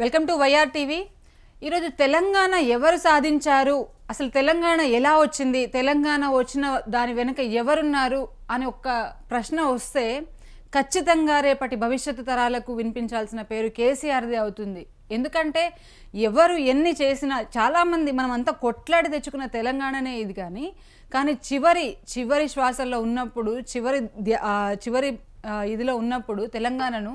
Welcome to YR TV. ఈరోజు తెలంగాణ ఎవరు సాధించారు? అసలు తెలంగాణ ఎలా వచ్చింది? తెలంగాణ వచ్చిన దాని వెనుక ఎవరున్నారు? అని ఒక ప్రశ్న వస్తే ఖచ్చితంగా రేపటి భవిష్యత్తు తరాలకు వినిపించాల్సిన పేరు కేసీఆర్ది అవుతుంది. ఎందుకంటే ఎవరు ఎన్ని చేసినా చాలామంది మనం అంతా కొట్లాడి తెచ్చుకున్న తెలంగాణనే ఇది కానీ కానీ చివరి చివరి శ్వాసల్లో ఉన్నప్పుడు చివరి చివరి ఇదిలో ఉన్నప్పుడు తెలంగాణను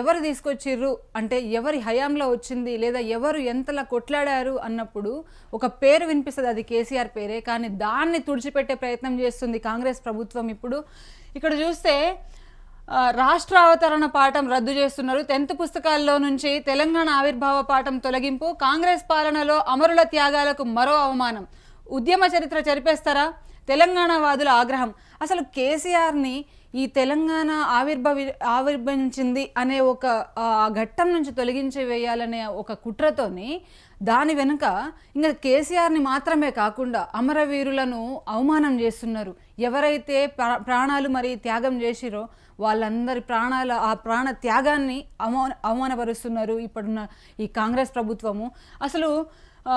ఎవరు తీసుకొచ్చిర్రు? అంటే ఎవరి హయాంలో వచ్చింది? లేదా ఎవరు ఎంతలా కొట్లాడారు? అన్నప్పుడు ఒక పేరు వినిపిస్తుంది అది కేసీఆర్ పేరే. కానీ దాన్ని తుడిచిపెట్టే ప్రయత్నం చేస్తుంది కాంగ్రెస్ ప్రభుత్వం ఇప్పుడు. ఇక్కడ చూస్తే రాష్ట్ర అవతరణ పాఠం రద్దు చేస్తున్నారు. టెన్త్ పుస్తకాల్లో నుంచి తెలంగాణ ఆవిర్భావ పాఠం తొలగింపు కాంగ్రెస్ పాలనలో అమరుల త్యాగాలకు మరో అవమానం. ఉద్యమ చరిత్ర చెరిపేస్తారా? తెలంగాణ వాదుల ఆగ్రహం. అసలు కేసీఆర్ని ఈ తెలంగాణ ఆవిర్భవి ఆవిర్భవించింది అనే ఒక ఆ ఘట్టం నుంచి తొలగించి వేయాలనే ఒక కుట్రతోని దాని వెనుక ఇంకా కేసీఆర్ని మాత్రమే కాకుండా అమరవీరులను అవమానం చేస్తున్నారు. ఎవరైతే ప్రా- ప్రాణాలు మరి త్యాగం చేసిరో వాళ్ళందరి ప్రాణాల ఆ ప్రాణ త్యాగాన్ని అవమా అవమానపరుస్తున్నారు ఇప్పుడున్న ఈ కాంగ్రెస్ ప్రభుత్వము. అసలు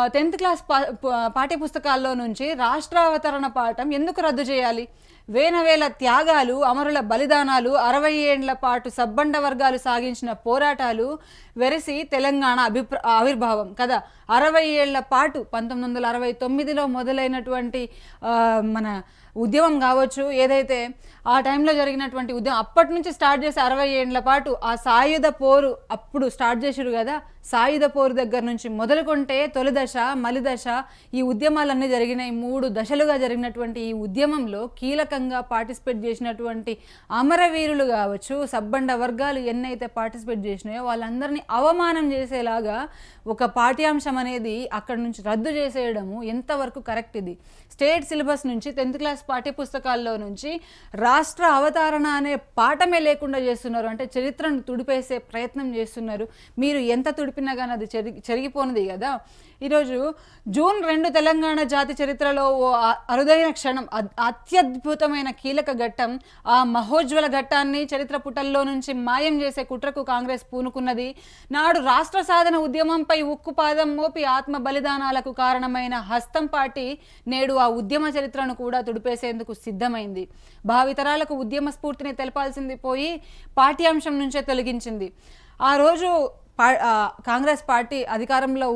టెన్త్ క్లాస్ పా పాఠ్యపుస్తకాల్లో నుంచి రాష్ట్రావతరణ పాఠం ఎందుకు రద్దు చేయాలి? వేనవేల త్యాగాలు అమరుల బలిదానాలు అరవై ఏండ్ల పాటు సబ్బండ వర్గాలు సాగించిన పోరాటాలు వెరసి తెలంగాణ అభిప్ర ఆవిర్భావం. కదా అరవై ఏళ్ళ పాటు పంతొమ్మిది వందల అరవై తొమ్మిదిలో మొదలైనటువంటి మన ఉద్యమం కావచ్చు ఏదైతే ఆ టైంలో జరిగినటువంటి ఉద్యమం అప్పటి నుంచి స్టార్ట్ చేసి అరవై ఏండ్ల పాటు ఆ సాయుధ పోరు అప్పుడు స్టార్ట్ చేసారు కదా సాయుధ పోరు దగ్గర నుంచి మొదలుకుంటే తొలి దశ ఈ ఉద్యమాలన్నీ జరిగినాయి. మూడు దశలుగా జరిగినటువంటి ఈ ఉద్యమంలో కీలక కీలకంగా పార్టిసిపేట్ చేసినటువంటి అమరవీరులు కావచ్చు సబ్బండ వర్గాలు ఎన్నైతే పార్టిసిపేట్ చేసినాయో వాళ్ళందరినీ అవమానం చేసేలాగా ఒక పాఠ్యాంశం అనేది అక్కడ నుంచి రద్దు చేసేయడము ఎంతవరకు కరెక్ట్ ఇది? స్టేట్ సిలబస్ నుంచి టెన్త్ క్లాస్ పాఠ్యపుస్తకాల్లో నుంచి రాష్ట్ర అవతారణ అనే పాఠమే లేకుండా చేస్తున్నారు. అంటే చరిత్రను తుడిపేసే ప్రయత్నం చేస్తున్నారు. మీరు ఎంత తుడిపినా కానీ అది చెరిగి చెరిగిపోనిది కదా. ఈరోజు జూన్ రెండు తెలంగాణ జాతి చరిత్రలో ఓ అరుదైన క్షణం. అత్యద్భుత అద్భుతమైన కీలక ఘట్టం ఆ మహోజ్వల ఘట్టాన్ని చరిత్ర పుటల్లో నుంచి మాయం చేసే కుట్రకు కాంగ్రెస్ పూనుకున్నది. నాడు రాష్ట్ర సాధన ఉద్యమంపై ఉక్కుపాదం మోపి ఆత్మ బలిదానాలకు కారణమైన హస్తం పార్టీ నేడు ఆ ఉద్యమ చరిత్రను కూడా తుడిపేసేందుకు సిద్ధమైంది. భావితరాలకు ఉద్యమ స్ఫూర్తిని తెలపాల్సింది పోయి పాఠ్యాంశం నుంచే తొలగించింది. ఆ రోజు పా కాంగ్రెస్ పార్టీ అధికారంలో